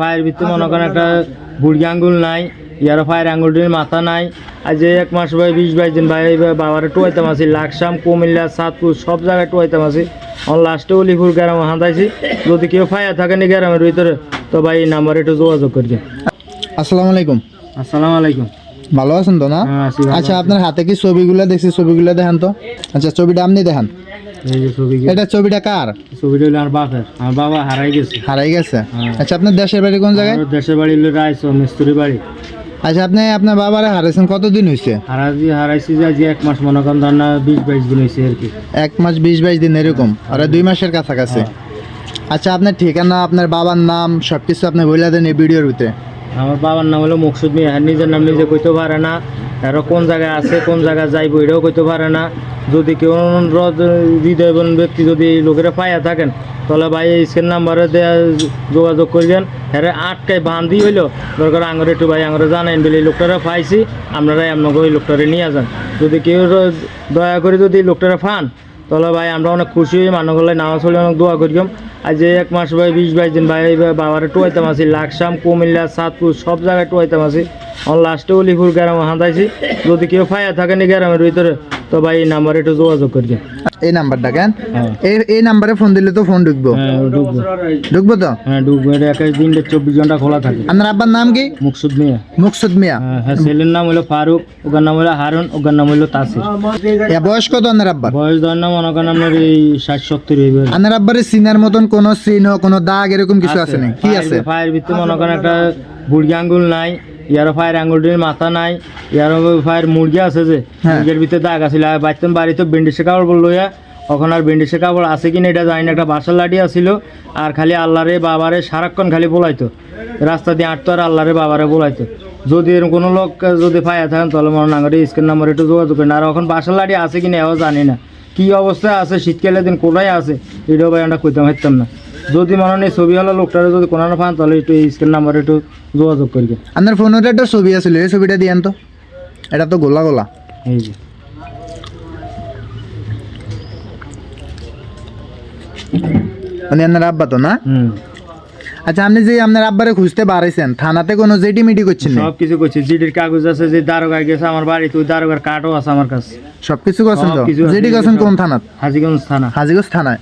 পায়ের ভিতরে মনে করেন একটা বুড়ি আঙ্গুল নাই ইয়ার পায়ের আঙ্গুলটির মাথা নাই। আর যে এক মাস ভাই বিশ বাইশ দিন ভাই বাবার টুয়াইতাম আছি লাকসাম কুমিল্লা সাতপুর সব জায়গায় টুয়াইতাম আছি। আমার লাস্টে অলিপুর গ্রামে হাঁটাইছি যদি কেউ ফায়া থাকেনি গ্রামের ভিতরে তো ভাই এই নাম্বারে একটু যোগাযোগ করবে আসসালামু আলাইকুম। আসসালামু আলাইকুম। ভালো আছেন তো না? হ্যাঁ, আচ্ছা আপনার হাতে কি ছবিগুলো দেখছি? ছবিগুলো দেখান তো। আচ্ছা ছবিটা আপনি দেখান। এটা ছবিটা কার? ছবিটা হলো আমার বাপের। আমার বাবা হারাই গেছে। হারাই গেছে? হ্যাঁ। আচ্ছা আপনার দেশের বাড়ি কোন জায়গায়? দেশের বাড়ি হলো রায়চ মিস্ত্রি বাড়ি। আচ্ছা আপনি আপনার বাবারে হারাইছেন কতদিন হয়েছে হারাই হারাইছি যে এক মাস মনে করেন ধর না বিশ বাইশ দিন হয়েছে আর কি। এক মাস বিশ বাইশ দিন এরকম? আর দুই মাসের কাছাকাছি। আচ্ছা আপনার ঠিকানা আপনার বাবার নাম সব কিছু আপনি বলে দেন এই ভিডিওর ভিতরে। আমার বাবার নাম হলো মুকসুদ মিয়া। হ্যাঁ নিজের নাম নিজে কইতে পারে না। আরও কোন জায়গায় আছে, কোন জায়গায় যাইব এটাও কইতে পারে না। যদি কেউ হৃদয়বান ব্যক্তি যদি লোকেরা পাইয়া থাকেন, তাহলে ভাই এই নাম্বারে দেয়া যোগাযোগ করবেন। হ্যাঁ আটকায় বান্ধি হইল, দরকার আঙরে একটু ভাই আঙরে জানেন বলে লোকটারা পাইছি আপনারা আপনাকে ওই লোকটারে নিয়ে যান। যদি কেউ দয়া করে যদি লোকটারা ফান তাহলে ভাই আমরা অনেক খুশি হই মানুষগুলো নামাজ হলে অনেক দোয়া করিম। আর যে এক মাস ভাই, বিশ বাইশ দিন ভাই বাবার টুয়াইতাম আছি, লাকসাম, কুমিল্লা, সাতপুর, সব জায়গায় টুয়াইতাম আছি। লাস্টে অলিপুর গ্রামে হাঁটাইছি যদি কেউ ফায়া থাকেনি গ্রামের ভিতরে তো ভাই এই নাম্বারে একটু যোগাযোগ করি এই নাম্বারটা কেন? হ্যাঁ। এই নাম্বারে ফোন দিলে তো ফোন ঢুকবো। হ্যাঁ ঢুকবো। ঢুকবো তো? হ্যাঁ ঢুকবো। এটা একাই দিনটা চব্বিশ ঘণ্টা খোলা থাকে। আপনার আব্বার নাম কি? মুকসুদ মিয়া। মুকসুদ মিয়া। হ্যাঁ হ্যাঁ ছেলের নাম হলো ফারুক ওখার নাম হলো হারুন ওখার নাম হলো তাসির। বয়স কত আপনার আব্বার? বয়স ধর নাম মনে করেন আপনার এই ষাট সত্তর হইবে। আপনার আব্বারের সিনার মতন কোন চিহ্ন কোন দাগ এরকম কিছু আছে নাকি? কি আছে? পায়ের ভিতরে মনে করেন একটা বুড়ি আঙ্গুল নাই ইয়ারও পায়ের আঙ্গুলটির মাথা নাই ইয়ারও পায়ের মুরগি আছে যে হ্যাঁ। মুরগির ভিতরে দাগ আছে আর বাচ্চান বাড়িতে বেন্ডিসে কাপড় বলল ইয়া। ওখানে আর বেন্ডিসে কাপড় আছে কিনা এটা জানি না একটা বাসার লাঠি আসিল আর খালি আল্লাহরে বাবারে সারাক্ষণ খালি বলাইতো। রাস্তা দিয়ে আটতো আর আল্লাহরে বাবারে বলাইতো। যদি এরকম কোনো লোক যদি পাইয়া থাকেন তাহলে মনে নাঙ্গরে স্ক্রিন নাম্বার একটু যোগাযোগ করেন। আর এখন বাসার লাঠি আছে কিনা এও জানি না। কি অবস্থায় আছে শীতকালের দিন কোথায় আছে এটাও ভাই আমরা কইতাম হারতাম না। যদি মনে নেই ছবি হলো লোকটারে যদি কোনো না পান তাহলে একটু এই স্ক্রিন নাম্বারে একটু যোগাযোগ করি আপনার ফোনের একটা ছবি আছিল এই ছবিটা দিয়েন তো এটা তো গোলা গোলা। এই যে। মানে আপনার আব্বা তো না? আচ্ছা আপনি যে আপনার আব্বারে খুঁজতে বাড়াইছেন থানাতে কোনো জেটি মিটি করছেন সব কিছু করছি জিডির কাগজ আছে যে দারোগা গেছে আমার বাড়িতে ওই দারোগার কার্ডও আছে আমার কাছে। সবকিছু করছেন তো? আছে, করছেন কোন থানাত? হাজিগঞ্জ থানা। হাজিগঞ্জ থানায়।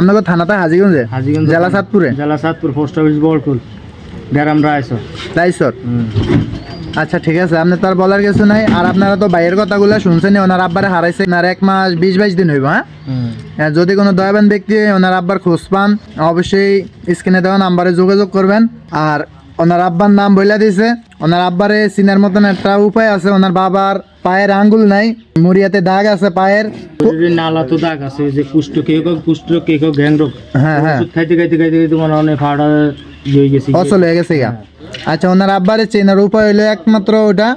আপনাদের থানাটা হাজিগঞ্জে? হাজিগঞ্জ জেলা সাতপুরে? জেলা সাতপুর পোস্ট অফিস বলকুল গ্রাম আচ্ছা ঠিক আছে। আপনি তো আর বলার কিছু নাই। আর আপনারা তো বাইরের কথাগুলো শুনছেন ওনার আব্বারে হারাইছে। আর এক মাস বিশ বাইশ দিন হইব হ্যাঁ? যদি কোনো দয়াবান ব্যক্তি ওনার আব্বার খোঁজ পান অবশ্যই স্ক্রিনে দেওয়া নাম্বারে যোগাযোগ করবেন। আর ওনার আব্বার নাম বইলা দিছে। ওনার আব্বারে চিনার মতন একটা উপায় আছে। ওনার বাবার পায়ের আঙ্গুল নাই মুড়িয়াতে দাগ আছে পায়ের। নালা তো দাগ আছে যে কুষ্ঠ কে কুষ্ঠ কে গ্যাং রোগ। হ্যাঁ হ্যাঁ। খাইতে খাইতে খাইতে খাইতে মনে অনেক গেছে অচল হয়ে গেছে গা। আচ্ছা ওনার আব্বারে চেনার উপায় হইল একমাত্র ওটা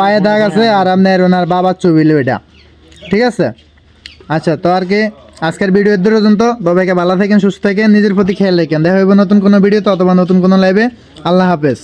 পায়ে দাগ আছে আর আপনার ওনার বাবার ছবি হইল এটা। ঠিক আছে? আচ্ছা তো আর কি আজকের ভিডিও এর পর্যন্ত। বাবাকে ভালো থাকেন সুস্থ থাকেন নিজের প্রতি খেয়াল রাখেন। দেখা হইব নতুন কোনো ভিডিও অথবা নতুন কোনো লাইভে আল্লাহ হাফেজ।